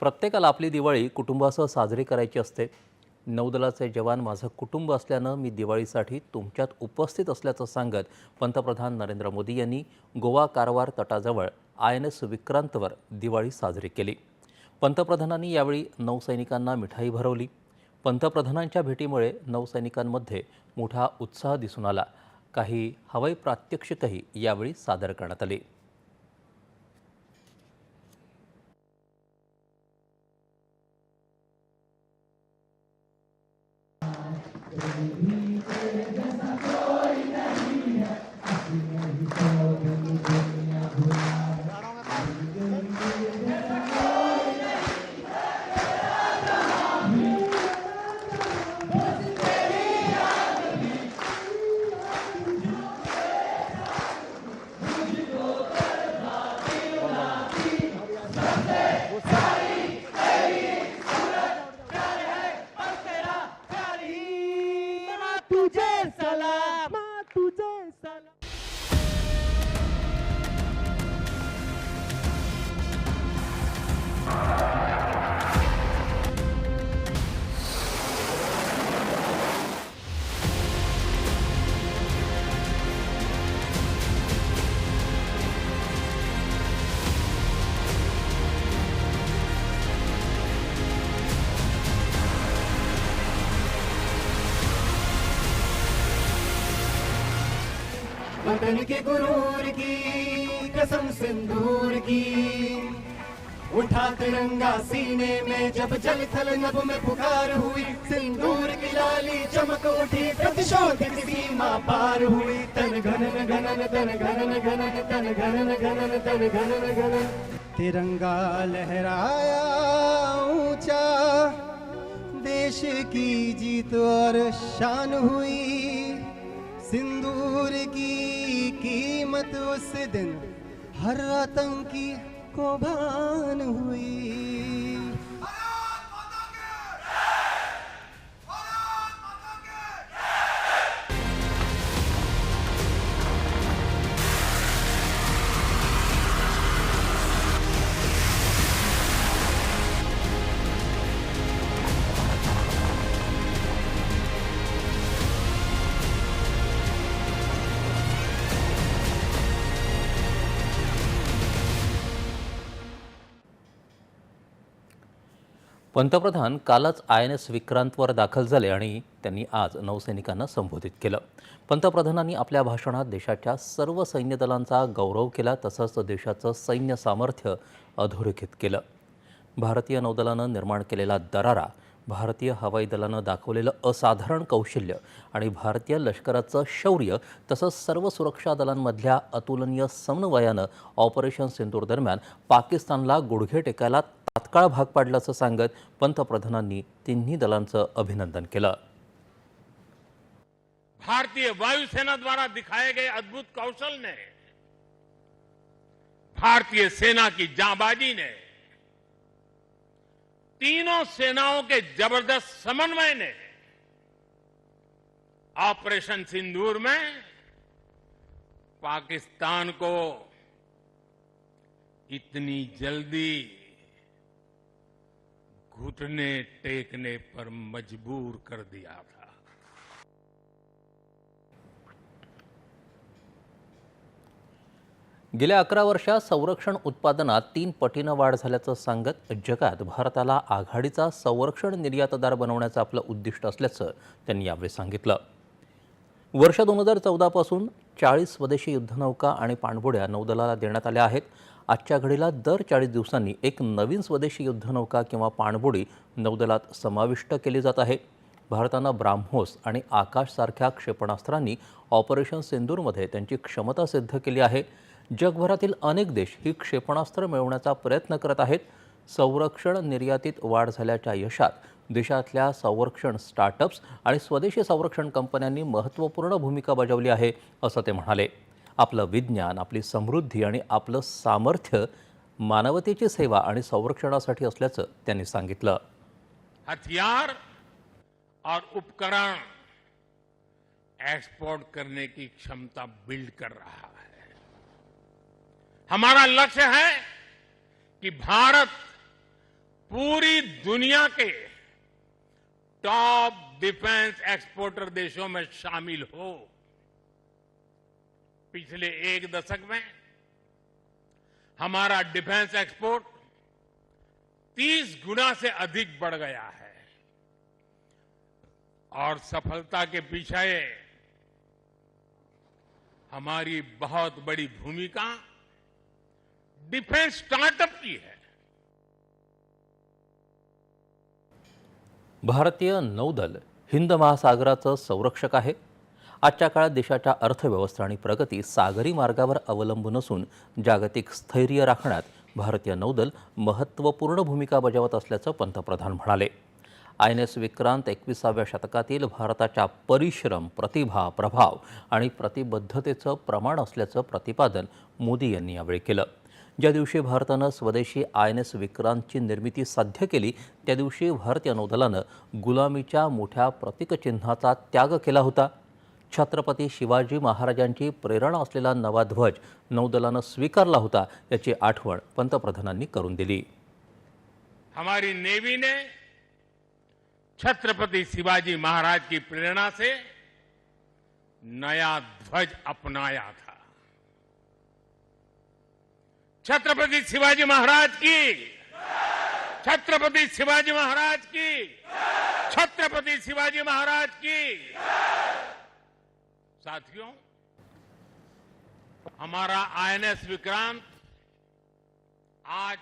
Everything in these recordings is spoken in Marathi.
प्रत्येकाला आपली दिवाळी कुटुंबासह साजरी करायची असते. नौदलाचे जवान माझं कुटुंब असल्यानं मी दिवाळीसाठी तुमच्यात उपस्थित असल्याचं सांगत पंतप्रधान नरेंद्र मोदी यांनी गोवा कारवार तटाजवळ आय एन एस विक्रांतवर दिवाळी साजरी केली. पंतप्रधानांनी यावेळी नौसैनिकांना मिठाई भरवली. पंतप्रधानांच्या भेटीमुळे नौसैनिकांमध्ये मोठा उत्साह दिसून आला. काही हवाई प्रात्यक्षिकही यावेळी सादर करण्यात आली. Amen. वतन के गुरूर की, कसम सिंदूर की। उठा तिरंगा सीने में, जब जल थल नभ में पुकार हुई, सिंदूर की लाली चमक उठी प्रतिशोध सीमा पार हुई। तन घनन घनन तन घनन घनन तन घनन घनन तन घनन घनन तिरंगा लहराया ऊँचा, देश की जीत और शान हुई। सिंदूर की कीमत उस दिन हर आतंकी को भान हुई। पंतप्रधान कालच आय एन एस विक्रांतवर दाखल झाले आणि त्यांनी आज नौसैनिकांना संबोधित केलं. पंतप्रधानांनी आपल्या भाषणात देशाच्या सर्व सैन्य दलांचा गौरव केला तसंच देशाचं सैन्य सामर्थ्य अधोरेखित केलं. भारतीय नौदलानं निर्माण केलेला दरारा भारतीय हवाई दलानं दाखवलेलं असाधारण कौशल्य आणि भारतीय लष्कराचं शौर्य तसंच सर्व सुरक्षा दलांमधल्या अतुलनीय समन्वयानं ऑपरेशन सिंदूर दरम्यान पाकिस्तानला गुडघे टेकायला तात्काळ भाग पाडल्याचं सांगत पंतप्रधानांनी तिन्ही दलांचं अभिनंदन केलं. भारतीय वायुसेना द्वारा दिखाए गए अद्भुत कौशल ने, भारतीय सेना की जाबाजी ने, तीनों सेनाओं के ज़बरदस्त समन्वय ने, ऑपरेशन सिंदूर में पाकिस्तान को इतनी जल्दी घुटने टेकने पर मजबूर कर दिया था। गेल्या अकरा वर्षात संरक्षण उत्पादनात तीन पटीनं वाढ झाल्याचं सांगत जगात भारताला आघाडीचा संरक्षण निर्यातदार बनवण्याचं आपलं उद्दिष्ट असल्याचं त्यांनी यावेळी सांगितलं. वर्ष दोन हजार चौदापासून चाळीस स्वदेशी युद्धनौका आणि पाणबुड्या नौदलाला देण्यात आल्या आहेत. आजच्या घडीला दर चाळीस दिवसांनी एक नवीन स्वदेशी युद्धनौका किंवा पाणबुडी नौदलात समाविष्ट केली जात आहे. भारतानं ब्राह्मोस आणि आकाशसारख्या क्षेपणास्त्रांनी ऑपरेशन सिंदूरमध्ये त्यांची क्षमता सिद्ध केली आहे. जगभरातील अनेक देश ही क्षेपणास्त्र मिळवण्याचा प्रयत्न करत आहेत. संरक्षण निर्यातीत वाढ झाल्याच्या यशात देशातल्या संरक्षण स्टार्टअप्स आणि स्वदेशी संरक्षण कंपन्यांनी महत्त्वपूर्ण भूमिका बजावली आहे असं ते म्हणाले. आपलं विज्ञान आपली समृद्धी आणि आपलं सामर्थ्य मानवतेची सेवा आणि संरक्षणासाठी असल्याचं त्यांनी सांगितलं. हथियार और उपकरण एक्सपोर्ट करने की क्षमता बिल्ड कर रहा है। हमारा लक्ष्य है कि भारत पूरी दुनिया के टॉप डिफेंस एक्सपोर्टर देशों में शामिल हो। पिछले एक दशक में हमारा डिफेंस एक्सपोर्ट 30 गुना से अधिक बढ़ गया है। और सफलता के पीछे हमारी बहुत बड़ी भूमिका डिफेंस स्टार्टअप की है। भारतीय नौदल हिंद महासागराचं संरक्षक आहे। आजच्या काळात देशाच्या अर्थव्यवस्था आणि प्रगती सागरी मार्गावर अवलंबून असून जागतिक स्थैर्य राखण्यात भारतीय नौदल महत्त्वपूर्ण भूमिका बजावत असल्याचं पंतप्रधान म्हणाले. आय एन एस विक्रांत एकविसाव्या शतकातील भारताच्या परिश्रम प्रतिभा प्रभाव आणि प्रतिबद्धतेचं प्रमाण असल्याचं प्रतिपादन मोदी यांनी यावेळी केलं. ज्या दिवशी भारतानं स्वदेशी आय एन एस विक्रांतची निर्मिती साध्य केली त्या दिवशी भारतीय नौदलानं गुलामीच्या मोठ्या प्रतीकचिन्हाचा त्याग केला होता. छत्रपती शिवाजी महाराजांची प्रेरणा असलेला नवा ध्वज नौदलानं स्वीकारला होता याची आठवण पंतप्रधानांनी करून दिली. हमारी नेवी ने छत्रपती शिवाजी महाराज की प्रेरणा से नया ध्वज अपनाया था। छत्रपति शिवाजी महाराज की। छत्रपति शिवाजी महाराज की। छत्रपति शिवाजी महाराज की। साथियों, हमारा आईएनएस विक्रांत आज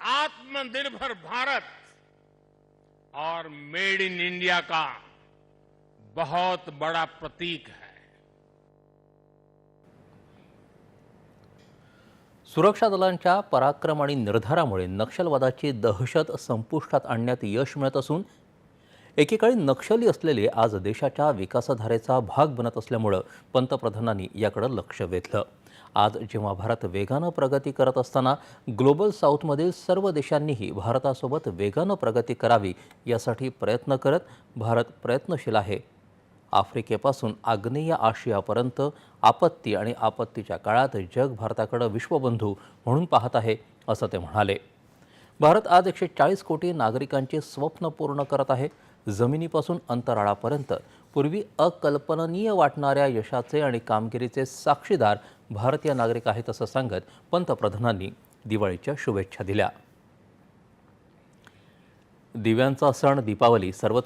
आत्मनिर्भर भारत और मेड इन इंडिया का बहुत बड़ा प्रतीक है। सुरक्षा दलांच्या पराक्रम आणि निर्धारामुळे नक्षलवादाची दहशत संपुष्टात आणण्यात यश मिळत असून एकेकाळी नक्षली असलेले आज देशाच्या विकासधारेचा भाग बनत असल्यामुळं पंतप्रधानांनी याकडे लक्ष वेधलं. आज जेव्हा भारत वेगानं प्रगती करत असताना ग्लोबल साऊथमधील सर्व देशांनीही भारतासोबत वेगानं प्रगती करावी यासाठी प्रयत्न करत भारत प्रयत्नशील आहे. आफ्रिकेपासून आग्नेय आशियापर्यंत आपत्ती आणि आपत्तीच्या काळात जग भारताकडं विश्वबंधू म्हणून पाहत आहे असं ते म्हणाले. भारत आज एकशे चाळीस कोटी नागरिकांचे स्वप्न पूर्ण करत आहे. जमिनीपासून अंतराळापर्यंत. पूर्वी अकल्पनीय वाटणाऱ्या यशाचे आणि कामगिरीचे साक्षीदार भारतीय नागरिक आहेत असं सांगत पंतप्रधानांनी दिवाळीच्या शुभेच्छा दिल्या. दिव्यांचा सण दीपावली सर्वत्र